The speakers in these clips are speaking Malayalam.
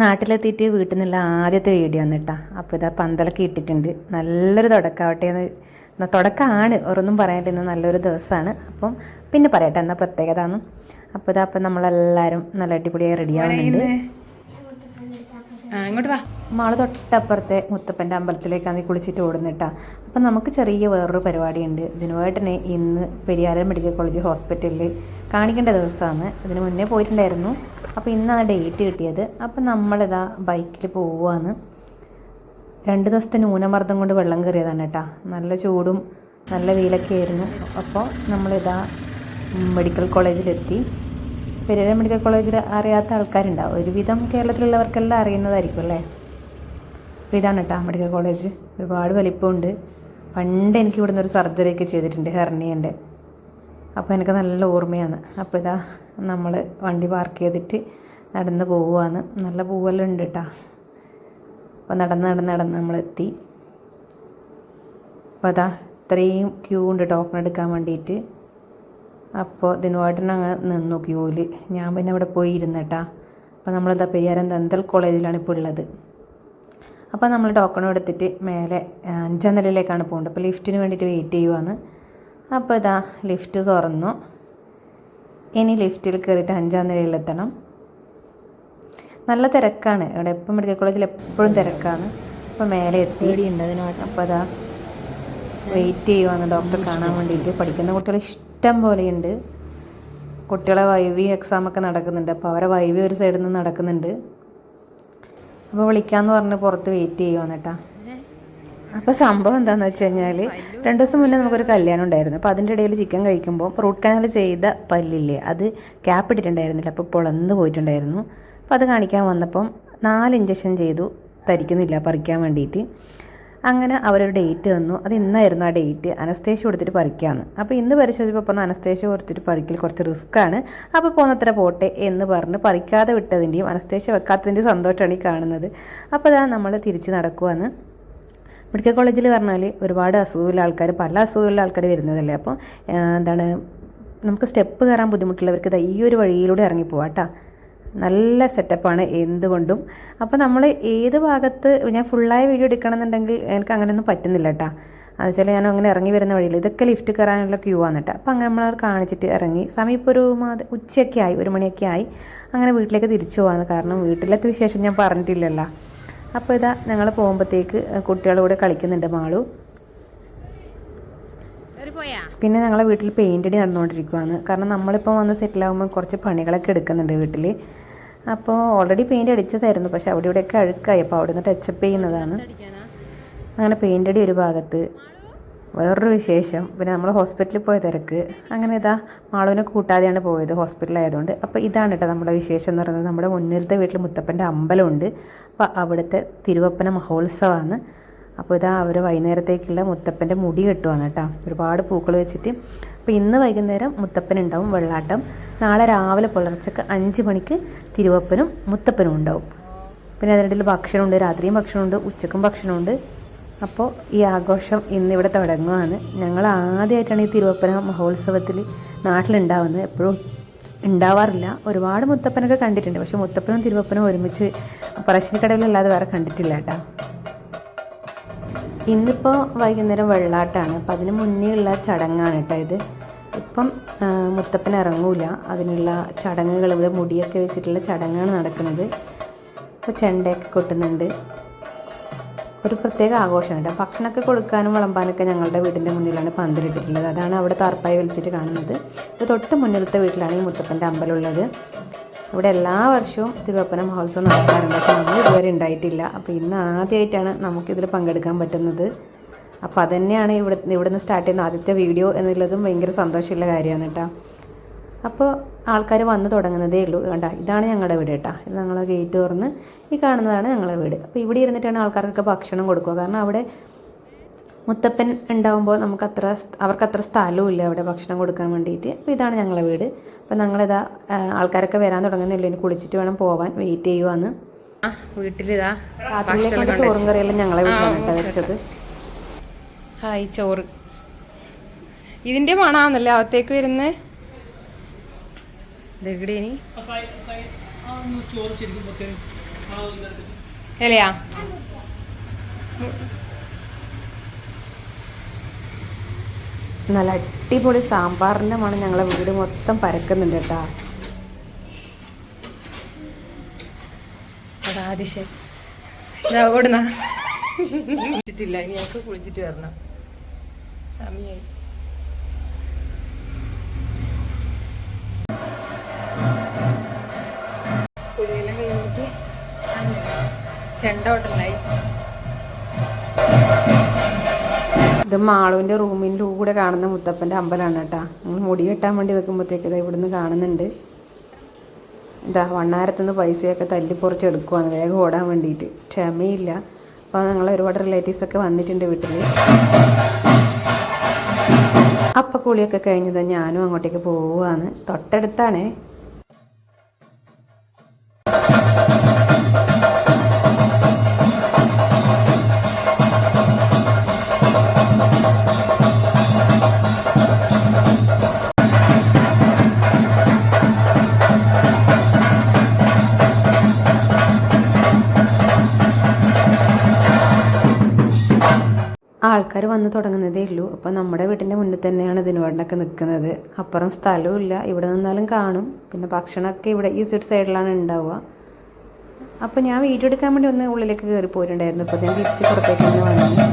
നാട്ടിലെത്തിയിട്ട് വീട്ടിൽ നിന്നുള്ള ആദ്യത്തെ വീഡിയോ ആണ് കേട്ടോ. അപ്പോൾ ഇതാ പന്തലൊക്കെ ഇട്ടിട്ടുണ്ട്. നല്ലൊരു തുടക്കമാവട്ടെ എന്ന് തുടക്കമാണ്. ഒരൊന്നും പറയാനില്ല. ഇന്ന് നല്ലൊരു ദിവസമാണ്. അപ്പം പിന്നെ പറയട്ടെ. എന്നാൽ പ്രത്യേകത എന്ന് അപ്പോൾ ഇതാ അപ്പം നമ്മളെല്ലാവരും നല്ല അടിപൊളിയായി റെഡിയാവുന്നുണ്ട് മാൾ തൊട്ടപ്പുറത്തെ മുത്തപ്പന്റെ അമ്പലത്തിലേക്കാണ് ഈ കുളിച്ചിട്ട് ഓടുന്നിട്ടാ അപ്പം നമുക്ക് ചെറിയ വേറൊരു പരിപാടിയുണ്ട്. ഇതിനുമായിട്ടന്നെ ഇന്ന് പെരിയാരം മെഡിക്കൽ കോളേജ് ഹോസ്പിറ്റലിൽ കാണിക്കേണ്ട ദിവസമാണ്. അതിന് മുന്നേ പോയിട്ടുണ്ടായിരുന്നു. അപ്പോൾ ഇന്നാണ് ഡേറ്റ് കിട്ടിയത്. അപ്പം നമ്മളിതാ ബൈക്കിൽ പോവുകയാണ് രണ്ട് ദിവസത്തെ ന്യൂനമർദ്ദം കൊണ്ട് വെള്ളം കയറിയതാണ് കേട്ടോ നല്ല ചൂടും നല്ല വെയിലൊക്കെ ആയിരുന്നു. അപ്പോൾ നമ്മളിതാ മെഡിക്കൽ കോളേജിലെത്തി പെരിയാര മെഡിക്കൽ കോളേജിൽ അറിയാത്ത ആൾക്കാരുണ്ടാവും. ഒരുവിധം കേരളത്തിലുള്ളവർക്കെല്ലാം അറിയുന്നതായിരിക്കും അല്ലേ? അപ്പോൾ ഇതാണ് കേട്ടോ മെഡിക്കൽ കോളേജ് ഒരുപാട് വലിപ്പമുണ്ട്. പണ്ട് എനിക്ക് ഇവിടുന്ന് ഒരു സർജറിയൊക്കെ ചെയ്തിട്ടുണ്ട്. ഹെർണിയന്റെ അപ്പോൾ എനിക്ക് നല്ല ഓർമ്മയാണ്. അപ്പോൾ ഇതാ നമ്മൾ വണ്ടി പാർക്ക് ചെയ്തിട്ട് നടന്ന് പോവുകയാണ് നല്ല പൂവെല്ലാം ഉണ്ട് കേട്ടോ അപ്പോൾ നടന്ന് നടന്ന് നടന്ന് നമ്മളെത്തി അപ്പോൾ അതാ ഇത്രയും ക്യൂ ഉണ്ട് ടോക്കൺ എടുക്കാൻ വേണ്ടിയിട്ട് അപ്പോൾ ദിനവാട്ടൻ അങ്ങ് നിന്നു ക്യൂവിൽ ഞാൻ പിന്നെ അവിടെ പോയി ഇരുന്നിട്ടാ അപ്പോൾ നമ്മളിതാ പെരിയാരം ദന്തൽ കോളേജിലാണ് ഇപ്പോൾ ഉള്ളത്. അപ്പോൾ നമ്മൾ ടോക്കൺ എടുത്തിട്ട് മേലെ അഞ്ചാം നിലയിലേക്കാണ് പോകേണ്ടത്. അപ്പോൾ ലിഫ്റ്റിന് വേണ്ടിയിട്ട് വെയിറ്റ് ചെയ്യുവാണ്. അപ്പോൾ ഇതാ ലിഫ്റ്റ് തുറന്നു. ഇനി ലിഫ്റ്റിൽ കയറിയിട്ട് അഞ്ചാം നിലയിലെത്തണം. നല്ല തിരക്കാണ്. ഇവിടെ എപ്പം മെഡിക്കൽ കോളേജിൽ എപ്പോഴും തിരക്കാണ്. അപ്പോൾ മേലെ എത്തി. അപ്പോൾ അതാ വെയിറ്റ് ചെയ്യുവാണ് ഡോക്ടർ കാണാൻ വേണ്ടിയിട്ട്. പഠിക്കുന്ന കുട്ടികൾ ഇഷ്ടം പോലെയുണ്ട്. കുട്ടികളെ വൈവി എക്സാമൊക്കെ നടക്കുന്നുണ്ട്. അപ്പോൾ അവരെ വൈവി ഒരു സൈഡിൽ നിന്ന് നടക്കുന്നുണ്ട്. അപ്പോൾ വിളിക്കാമെന്ന് പറഞ്ഞ് പുറത്ത് വെയിറ്റ് ചെയ്യുവാണ് കേട്ടാ. അപ്പോൾ സംഭവം എന്താണെന്ന് വെച്ച് കഴിഞ്ഞാൽ രണ്ട് ദിവസം മുന്നേ നമുക്കൊരു കല്യാണം ഉണ്ടായിരുന്നു. അപ്പോൾ അതിന്റെ ഇടയിൽ ചിക്കൻ കഴിക്കുമ്പോൾ റൂട്ട് കനാൽ ചെയ്ത പല്ലില്ലേ അത് ക്യാപ്പ് ഇട്ടിട്ടുണ്ടായിരുന്നില്ല. അപ്പോൾ പൊളന്ന് പോയിട്ടുണ്ടായിരുന്നു. അപ്പോൾ അത് കാണിക്കാൻ വന്നപ്പം നാല് ഇഞ്ചക്ഷൻ ചെയ്തു തരിക്കുന്നില്ല പറിക്കാൻ വേണ്ടിയിട്ട്. അങ്ങനെ അവരൊരു ഡേറ്റ് തന്നു. അത് ഇന്നായിരുന്നു ആ ഡേറ്റ് അനസ്തേഷ്യ കൊടുത്തിട്ട് പറിക്കാമെന്ന് അപ്പോൾ ഇന്ന് പരിശോധിച്ചപ്പോൾ പറഞ്ഞു അനസ്തേഷ്യ കൊടുത്തിട്ട് പറിക്കൽ കുറച്ച് റിസ്ക്കാണ് അപ്പോൾ പോന്നത്ര പോട്ടെ എന്ന് പറഞ്ഞ് പറിക്കാതെ വിട്ടതിന്റെയും അനസ്തേഷ്യ വെക്കാത്തതിന്റെയും സന്തോഷമാണ് ഈ കാണുന്നത്. അപ്പോൾ അതാ നമ്മൾ തിരിച്ച് നടക്കുവാന്ന് മെഡിക്കൽ കോളേജിൽ പറഞ്ഞാൽ ഒരുപാട് അസുഖമുള്ള ആൾക്കാർ പല അസുഖമുള്ള ആൾക്കാർ വരുന്നതല്ലേ? അപ്പോൾ എന്താണ് നമുക്ക് സ്റ്റെപ്പ് കയറാൻ ബുദ്ധിമുട്ടുള്ളവർക്ക് ഈ ഒരു വഴിയിലൂടെ ഇറങ്ങി പോവാം കേട്ടോ നല്ല സെറ്റപ്പാണ് എന്തുകൊണ്ടും. അപ്പോൾ നമ്മൾ ഏത് ഭാഗത്ത് ഞാൻ ഫുള്ളായ വീഡിയോ എടുക്കണമെന്നുണ്ടെങ്കിൽ എനിക്ക് അങ്ങനെയൊന്നും പറ്റുന്നില്ല കേട്ടോ അത് വെച്ചാൽ ഞാൻ അങ്ങനെ ഇറങ്ങി വരുന്ന വഴിയിൽ ഇതൊക്കെ ലിഫ്റ്റ് കയറാനുള്ള ക്യൂ ആണ് കേട്ടോ അപ്പോൾ അങ്ങനെ നമ്മൾ കാണിച്ചിട്ട് ഇറങ്ങി. സമയം ഇപ്പോൾ ഒരു മാത ഉച്ചയൊക്കെ ആയി ഒരു മണിയൊക്കെ ആയി. അങ്ങനെ വീട്ടിലേക്ക് തിരിച്ചു പോകാമെന്ന് കാരണം വീട്ടിലത്തെ വിശേഷം ഞാൻ പറഞ്ഞിട്ടില്ലല്ലോ. അപ്പോൾ ഇതാ ഞങ്ങൾ പോകുമ്പോഴത്തേക്ക് കുട്ടികളൂടെ കളിക്കുന്നുണ്ട് മാളു. പിന്നെ ഞങ്ങളെ വീട്ടിൽ പെയിന്റ് അടി നടന്നുകൊണ്ടിരിക്കുവാണ്. കാരണം നമ്മളിപ്പോൾ വന്ന് സെറ്റിലാകുമ്പോൾ കുറച്ച് പണികളൊക്കെ എടുക്കുന്നുണ്ട് വീട്ടിൽ അപ്പോൾ ഓൾറെഡി പെയിന്റ് അടിച്ചതായിരുന്നു. പക്ഷെ അവിടെ ഇവിടെയൊക്കെ അഴുക്കായി. അപ്പോൾ അവിടെ നിന്ന് ടച്ചപ്പ് ചെയ്യുന്നതാണ്. അങ്ങനെ പെയിന്റ് അടി ഒരു ഭാഗത്ത്. വേറൊരു വിശേഷം. പിന്നെ നമ്മൾ ഹോസ്പിറ്റലിൽ പോയ തിരക്ക്. അങ്ങനെ ഇതാ മാളുവിനെ കൂട്ടാതെയാണ് പോയത് ഹോസ്പിറ്റലായതുകൊണ്ട് അപ്പോൾ ഇതാണ് കേട്ടോ നമ്മുടെ വിശേഷം എന്ന് പറയുന്നത്. നമ്മുടെ മുന്നിലത്തെ വീട്ടിൽ മുത്തപ്പന്റെ അമ്പലമുണ്ട്. അപ്പോൾ അവിടുത്തെ തിരുവപ്പന മഹോത്സവമാണ്. അപ്പോൾ ഇതാ അവർ വൈകുന്നേരത്തേക്കുള്ള മുത്തപ്പന്റെ മുടി കെട്ടുവാണ് കേട്ടോ ഒരുപാട് പൂക്കൾ വെച്ചിട്ട്. അപ്പോൾ ഇന്ന് വൈകുന്നേരം മുത്തപ്പൻ ഉണ്ടാവും വെള്ളാട്ടം. നാളെ രാവിലെ പുലർച്ചക്ക് അഞ്ച് മണിക്ക് തിരുവപ്പനും മുത്തപ്പനും ഉണ്ടാവും. പിന്നെ അതിനിടയിൽ ഭക്ഷണമുണ്ട്. രാത്രിയും ഭക്ഷണമുണ്ട്. ഉച്ചക്കും ഭക്ഷണമുണ്ട്. അപ്പോൾ ഈ ആഘോഷം ഇന്നിവിടെ തുടങ്ങുവാണ്. ഞങ്ങൾ ആദ്യമായിട്ടാണ് ഈ തിരുവപ്പന മഹോത്സവത്തിൽ നാട്ടിലുണ്ടാവുന്നത്. എപ്പോഴും ഉണ്ടാവാറില്ല. ഒരുപാട് മുത്തപ്പനൊക്കെ കണ്ടിട്ടുണ്ട്. പക്ഷേ മുത്തപ്പനും തിരുവപ്പനും ഒരുമിച്ച് പറശ്ശിനിക്കടവിലല്ലാതെ വേറെ കണ്ടിട്ടില്ല കേട്ടോ. ഇന്നിപ്പോൾ വൈകുന്നേരം വെള്ളാട്ടാണ്. അപ്പം അതിന് മുന്നേ ഉള്ള ചടങ്ങാണ് കേട്ടോ ഇത്. ഇപ്പം മുത്തപ്പൻ ഇറങ്ങൂല. അതിനുള്ള ചടങ്ങുകൾ മുടിയൊക്കെ വെച്ചിട്ടുള്ള ചടങ്ങാണ് നടക്കുന്നത്. ഇപ്പോൾ ചെണ്ടയൊക്കെ കൊട്ടുന്നുണ്ട്. ഒരു പ്രത്യേക ആഘോഷമാണ്. കേട്ടോ. ഭക്ഷണമൊക്കെ കൊടുക്കാനും വിളമ്പാനൊക്കെ ഞങ്ങളുടെ വീടിന്റെ മുന്നിലാണ് പന്തലിട്ടിട്ടുള്ളത്. അതാണ് അവിടെ താർപ്പായി വലിച്ചിട്ട് കാണുന്നത്. ഇത് തൊട്ട് മുന്നിലത്തെ വീട്ടിലാണ് ഈ മുത്തപ്പന്റെ അമ്പലമുള്ളത്. ഇവിടെ എല്ലാ വർഷവും തിരുവപ്പന മഹോത്സവം നടക്കാറുണ്ട്. പക്ഷേ നമ്മൾ ഇതുവരെ ഉണ്ടായിട്ടില്ല. അപ്പോൾ ഇന്ന് ആദ്യമായിട്ടാണ് നമുക്കിതിൽ പങ്കെടുക്കാൻ പറ്റുന്നത്. അപ്പോൾ അതന്നെയാണ് ഇവിടെ ഇവിടുന്ന് സ്റ്റാർട്ട് ചെയ്യുന്ന ആദ്യത്തെ വീഡിയോ എന്നുള്ളതും ഭയങ്കര സന്തോഷമുള്ള കാര്യമാണ് കേട്ടോ. അപ്പോൾ ആൾക്കാർ വന്ന് തുടങ്ങുന്നതേ ഉള്ളൂ. കണ്ട ഇതാണ് ഞങ്ങളുടെ വീട് കേട്ടോ. ഇത് ഞങ്ങളെ ഗേറ്റ് തുറന്ന് ഈ കാണുന്നതാണ് ഞങ്ങളുടെ വീട്. അപ്പോൾ ഇവിടെ ഇരുന്നിട്ടാണ് ആൾക്കാർക്കൊക്കെ ഭക്ഷണം കൊടുക്കുക. കാരണം അവിടെ മുത്തപ്പൻ ഉണ്ടാകുമ്പോൾ നമുക്ക് അത്ര അവർക്ക് അത്ര സ്ഥലവും ഇല്ല അവിടെ ഭക്ഷണം കൊടുക്കാൻ വേണ്ടിയിട്ട് അപ്പോൾ ഇതാണ് ഞങ്ങളെ വീട്. അപ്പോൾ ഞങ്ങളിതാ ആൾക്കാരൊക്കെ വരാൻ തുടങ്ങുന്നില്ല. ഇനി കുളിച്ചിട്ട് വേണം പോവാൻ. വെയിറ്റ് ചെയ്യുവാന്ന്. വീട്ടിലിതാ രാത്രിയിലേക്കുള്ള ചോറും കറിയെല്ലാം ഞങ്ങളെ വീട്ടിലാണ് വെച്ചത്. ഹായ് ചോറ്. ഇതിന്റെ മണാന്നല്ലേ അകത്തേക്ക് വരുന്നത് ഇതെവിടെ ഇനി ഇലയാ? നല്ല അടിപൊളി സാമ്പാറിന്റെ മണം ഞങ്ങളെ വീട് മൊത്തം പരക്കുന്നുണ്ട് കേട്ടാ. ഓടുന്ന കുളിച്ചിട്ടില്ല ഇനി ഞങ്ങൾക്ക് കുളിച്ചിട്ട് വരണം. സമയായി. ചെണ്ട ഇത് മാളുവിന്റെ റൂമിന്റെ കൂടെ കാണുന്ന മുത്തപ്പന്റെ അമ്പലമാണ് കേട്ടോ. നമ്മൾ മുടി കെട്ടാൻ വേണ്ടി നിൽക്കുമ്പോഴത്തേക്ക് ഇത് ഇവിടുന്ന് കാണുന്നുണ്ട്. ഇതാ വണ്ണാരത്തുനിന്ന് പൈസയൊക്കെ തല്ലിപ്പൊറിച്ച് എടുക്കുവാണ് വേഗം ഓടാൻ വേണ്ടിയിട്ട്. ക്ഷമയില്ല. അപ്പോൾ ഞങ്ങൾ ഒരുപാട് റിലേറ്റീവ്സ് ഒക്കെ വന്നിട്ടുണ്ട് വീട്ടിൽ അപ്പം കുളിയൊക്കെ കഴിഞ്ഞത് ഞാനും അങ്ങോട്ടേക്ക് പോവുകയാണ്. തൊട്ടടുത്താണ് ആൾക്കാർ വന്ന് തുടങ്ങുന്നതേ ഉള്ളൂ. അപ്പോൾ നമ്മുടെ വീട്ടിന്റെ മുന്നിൽ തന്നെയാണ് ദിനുവേട്ടനൊക്കെ നിൽക്കുന്നത്. അപ്പുറം സ്ഥലവും ഇല്ല ഇവിടെ നിന്നാലും കാണും. പിന്നെ ഭക്ഷണമൊക്കെ ഇവിടെ ഈ സൈഡ് സൈഡിലാണ് ഉണ്ടാവുക. അപ്പോൾ ഞാൻ വീഡിയോ എടുക്കാൻ വേണ്ടി ഒന്ന് ഉള്ളിലേക്ക് കയറി പോയിട്ടുണ്ടായിരുന്നു. അപ്പോൾ ഞാൻ തിരിച്ച് പുറത്തേക്ക് തന്നെ വന്നു.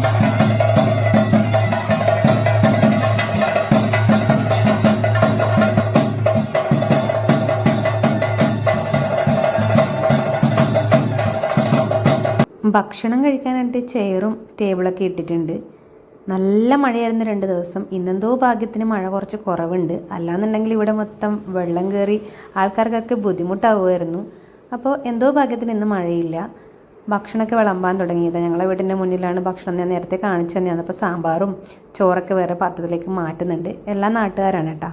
ഭക്ഷണം കഴിക്കാനായിട്ട് ചെയറും ടേബിളൊക്കെ ഇട്ടിട്ടുണ്ട്. നല്ല മഴയായിരുന്നു രണ്ട് ദിവസം. ഇന്നെന്തോ ഭാഗ്യത്തിന് മഴ കുറച്ച് കുറവുണ്ട്. അല്ലാന്നുണ്ടെങ്കിൽ ഇവിടെ മൊത്തം വെള്ളം കയറി ആൾക്കാർക്കൊക്കെ ബുദ്ധിമുട്ടാവുമായിരുന്നു. അപ്പോൾ എന്തോ ഭാഗ്യത്തിന് ഇന്ന് മഴയില്ല. ഭക്ഷണമൊക്കെ വിളമ്പാൻ തുടങ്ങിയത്. ഞങ്ങളെ വീടിന്റെ മുന്നിലാണ് ഭക്ഷണം ഞാൻ നേരത്തെ കാണിച്ചു തന്നെയാണ് അപ്പോൾ സാമ്പാറും ചോറൊക്കെ വേറെ പാത്രത്തിലേക്ക് മാറ്റുന്നുണ്ട്. എല്ലാ നാട്ടുകാരാണ് കേട്ടോ.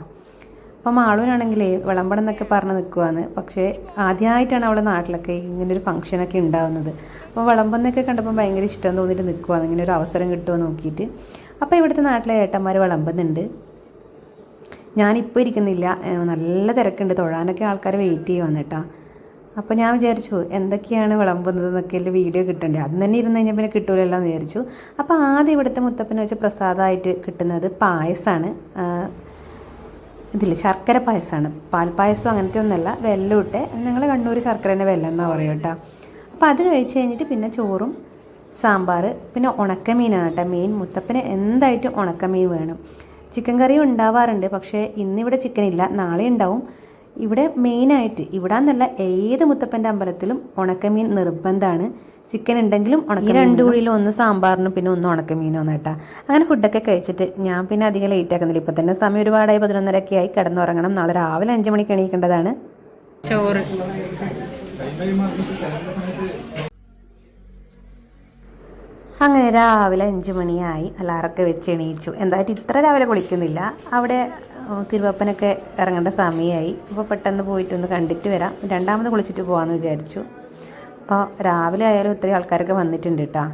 അപ്പോൾ മാളൂനാണെങ്കിൽ വിളമ്പണം എന്നൊക്കെ പറഞ്ഞ് നിൽക്കുവാന്ന് പക്ഷേ ആദ്യമായിട്ടാണ് അവളെ നാട്ടിലൊക്കെ ഇങ്ങനെ ഒരു ഫംഗ്ഷനൊക്കെ ഉണ്ടാവുന്നത് അപ്പോൾ വിളമ്പെന്നൊക്കെ കണ്ടപ്പോൾ ഭയങ്കര ഇഷ്ടം തോന്നിയിട്ട് നിൽക്കുവാന്ന് ഇങ്ങനെ ഒരു അവസരം കിട്ടുമോ നോക്കിയിട്ട്. അപ്പോൾ ഇവിടുത്തെ നാട്ടിലെ ഏട്ടന്മാർ വിളമ്പുന്നുണ്ട്. ഞാനിപ്പോൾ ഇരിക്കുന്നില്ല. നല്ല തിരക്കുണ്ട്. തൊഴാനൊക്കെ ആൾക്കാർ വെയിറ്റ് ചെയ്യുവാന്ന് കേട്ടോ. അപ്പോൾ ഞാൻ വിചാരിച്ചു എന്തൊക്കെയാണ് വിളമ്പുന്നത് എന്നൊക്കെ വീഡിയോ കിട്ടണ്ടേ? അന്ന് തന്നെ ഇരുന്ന് കഴിഞ്ഞാൽ പിന്നെ കിട്ടൂലല്ലോ എന്ന് വിചാരിച്ചു. അപ്പോൾ ആദ്യം ഇവിടുത്തെ മുത്തപ്പനെ വെച്ച് പ്രസാദമായിട്ട് കിട്ടുന്നത് പായസമാണ് ഇതിൽ ശർക്കര പായസമാണ് പാൽപ്പായസം അങ്ങനത്തെ ഒന്നല്ല വെല്ലം ഇട്ട് ഞങ്ങൾ കണ്ണൂർ ശർക്കരേന്റെ വെല്ലം എന്നാണ് പറയുക കേട്ടോ. അപ്പോൾ അത് കഴിച്ച് കഴിഞ്ഞിട്ട് പിന്നെ ചോറും സാമ്പാർ പിന്നെ ഉണക്കമീനാണ് കേട്ടോ മീൻ മുത്തപ്പന് എന്തായിട്ടും ഉണക്കമീൻ വേണം. ചിക്കൻ കറിയും ഉണ്ടാവാറുണ്ട് പക്ഷേ ഇന്നിവിടെ ചിക്കൻ ഇല്ല. നാളെ ഉണ്ടാവും. ഇവിടെ മെയിനായിട്ട് ഇവിടെ എന്നല്ല ഏത് മുത്തപ്പന്റെ അമ്പലത്തിലും ഉണക്കമീൻ നിർബന്ധമാണ് ചിക്കൻ ഉണ്ടെങ്കിലും ഉണക്ക രണ്ടു കുഴിയിലും ഒന്ന് സാമ്പാറിനും പിന്നെ ഒന്ന് ഉണക്കമീനും ഒന്ന് കേട്ടാ. അങ്ങനെ ഫുഡൊക്കെ കഴിച്ചിട്ട് ഞാൻ പിന്നെ അധികം ലേറ്റ് ആക്കുന്നില്ല. ഇപ്പം തന്നെ സമയം ഒരുപാടായി പതിനൊന്നരയൊക്കെ ആയി കിടന്നുറങ്ങണം. നാളെ രാവിലെ അഞ്ച് മണിക്ക് എണീക്കേണ്ടതാണ്. ചോറ്. അങ്ങനെ രാവിലെ അഞ്ച് മണിയായി അലാറൊക്കെ വെച്ച് എണീച്ചു. എന്തായാലും ഇത്ര രാവിലെ കുളിക്കുന്നില്ല. അവിടെ തിരുവപ്പനൊക്കെ ഇറങ്ങേണ്ട സമയമായി അപ്പോൾ പെട്ടെന്ന് പോയിട്ടൊന്ന് കണ്ടിട്ട് വരാം. രണ്ടാമത് കുളിച്ചിട്ട് പോകാമെന്ന് വിചാരിച്ചു. അപ്പോൾ രാവിലെ ആയാലും ഇത്രയും ആൾക്കാരൊക്കെ വന്നിട്ടുണ്ട് കേട്ടോ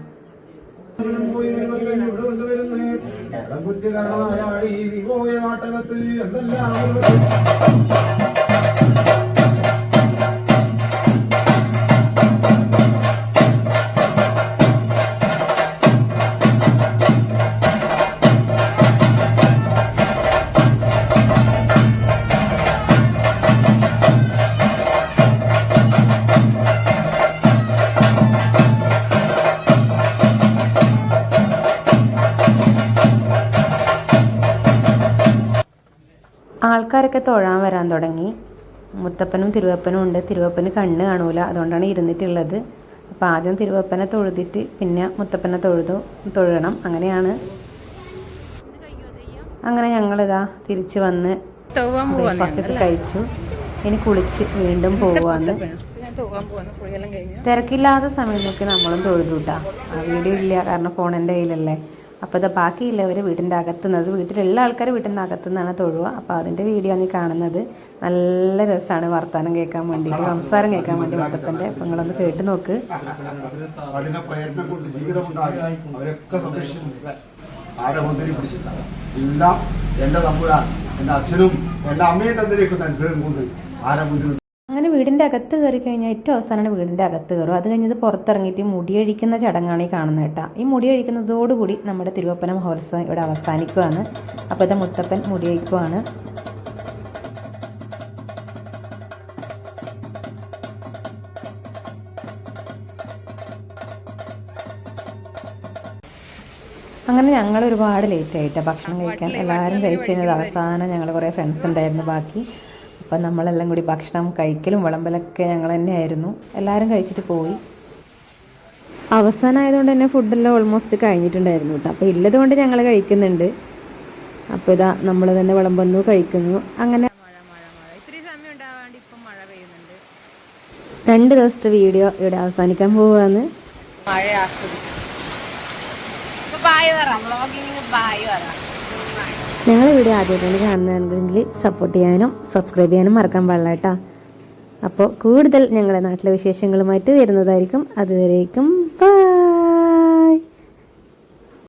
ആൾക്കാരൊക്കെ തൊഴാൻ വരാൻ തുടങ്ങി. മുത്തപ്പനും തിരുവപ്പനും ഉണ്ട്. തിരുവപ്പന് കണ്ണ് കാണൂല. അതുകൊണ്ടാണ് ഇരുന്നിട്ടുള്ളത്. അപ്പോൾ ആദ്യം തിരുവപ്പനെ തൊഴുതിട്ട് പിന്നെ മുത്തപ്പനെ തൊഴുതു തൊഴണം. അങ്ങനെയാണ്. അങ്ങനെ ഞങ്ങളിതാ തിരിച്ച് വന്ന് ബ്രേക്ക്ഫാസ്റ്റ് കഴിച്ചു. ഇനി കുളിച്ച് വീണ്ടും പോവാന്ന്. തിരക്കില്ലാത്ത സമയം നോക്കി നമ്മളും തൊഴുതൂട്ടാ. ആ വീഡിയോ ഇല്ല കാരണം ഫോൺ എന്റെ കയ്യിലല്ലേ. അപ്പോൾ ഇത് ബാക്കിയുള്ളവർ വീടിന്റെ അകത്തുനിന്നത് വീട്ടിലുള്ള ആൾക്കാർ വീട്ടിന്റെ അകത്തുനിന്നാണ് തൊഴുക അപ്പോൾ അതിന്റെ വീഡിയോ ഈ കാണുന്നത് നല്ല രസമാണ് വർത്തമാനം കേൾക്കാൻ വേണ്ടിയിട്ട് സംസാരം കേൾക്കാൻ വേണ്ടി മുത്തപ്പന്റെ അപ്പം നിങ്ങളൊന്ന് കേട്ട് നോക്ക്. എല്ലാം എന്റെ തമ്പുരാൻ എന്റെ അച്ഛനും എന്റെ അമ്മയും തന്നിരിക്കുന്ന അനുഗ്രഹം കൊണ്ട് ആരെ മുന്തിരി അങ്ങനെ വീടിന്റെ അകത്ത് കയറി കഴിഞ്ഞാൽ ഏറ്റവും അവസാനമാണ് വീടിന്റെ അകത്ത് കയറും അത് കഴിഞ്ഞത് പുറത്തിറങ്ങിയിട്ട് മുടിയഴിക്കുന്ന ചടങ്ങാണ് ഈ കാണുന്നത് കേട്ടോ. ഈ മുടിയഴിക്കുന്നതോടുകൂടി നമ്മുടെ തിരുവപ്പന മഹോത്സവം ഇവിടെ അവസാനിക്കുകയാണ് അപ്പോൾ ഇത് മുത്തപ്പൻ മുടിയഴിക്കുവാണ് അങ്ങനെ ഞങ്ങൾ ഒരുപാട് ലേറ്റ് ആയിട്ടാണ് ഭക്ഷണം കഴിക്കാൻ. എല്ലാവരും കഴിച്ചു കഴിഞ്ഞത് അവസാനം ഞങ്ങൾ കുറേ ഫ്രണ്ട്സ് ഉണ്ടായിരുന്നു ബാക്കി. അപ്പം നമ്മളെല്ലാം കൂടി ഭക്ഷണം കഴിക്കലും വിളമ്പലൊക്കെ ഞങ്ങൾ തന്നെയായിരുന്നു. എല്ലാവരും കഴിച്ചിട്ട് പോയി. അവസാനമായതുകൊണ്ട് തന്നെ ഫുഡെല്ലാം ഓൾമോസ്റ്റ് കഴിഞ്ഞിട്ടുണ്ടായിരുന്നു കേട്ടോ. അപ്പോൾ ഇല്ലത് കൊണ്ട് ഞങ്ങൾ കഴിക്കുന്നുണ്ട്. അപ്പോൾ ഇതാ നമ്മൾ തന്നെ വിളമ്പുന്നു കഴിക്കുന്നു. അങ്ങനെ മഴ മഴ മഴ. ഇത്തിരി സമയം ഉണ്ടാവാണ്ട് മഴ പെയ്യുന്നുണ്ട്. രണ്ട് ദിവസത്തെ വീഡിയോ ഇവിടെ അവസാനിക്കാൻ പോവുകയാണ്. മഴ ആസ്വദിക്കും. ബായ് പറ. ബ്ലോഗിങ്ങിന് ബായ് പറ. ഞങ്ങൾ വീഡിയോ ആദ്യമായിട്ടാണ് കാണുന്നതെങ്കിൽ സപ്പോർട്ട് ചെയ്യാനും സബ്സ്ക്രൈബ് ചെയ്യാനും മറക്കാൻ പാടില്ല കേട്ടോ. അപ്പോൾ കൂടുതൽ ഞങ്ങളുടെ നാട്ടിലെ വിശേഷങ്ങളുമായിട്ട് വരുന്നതായിരിക്കും. അതുവരേക്കും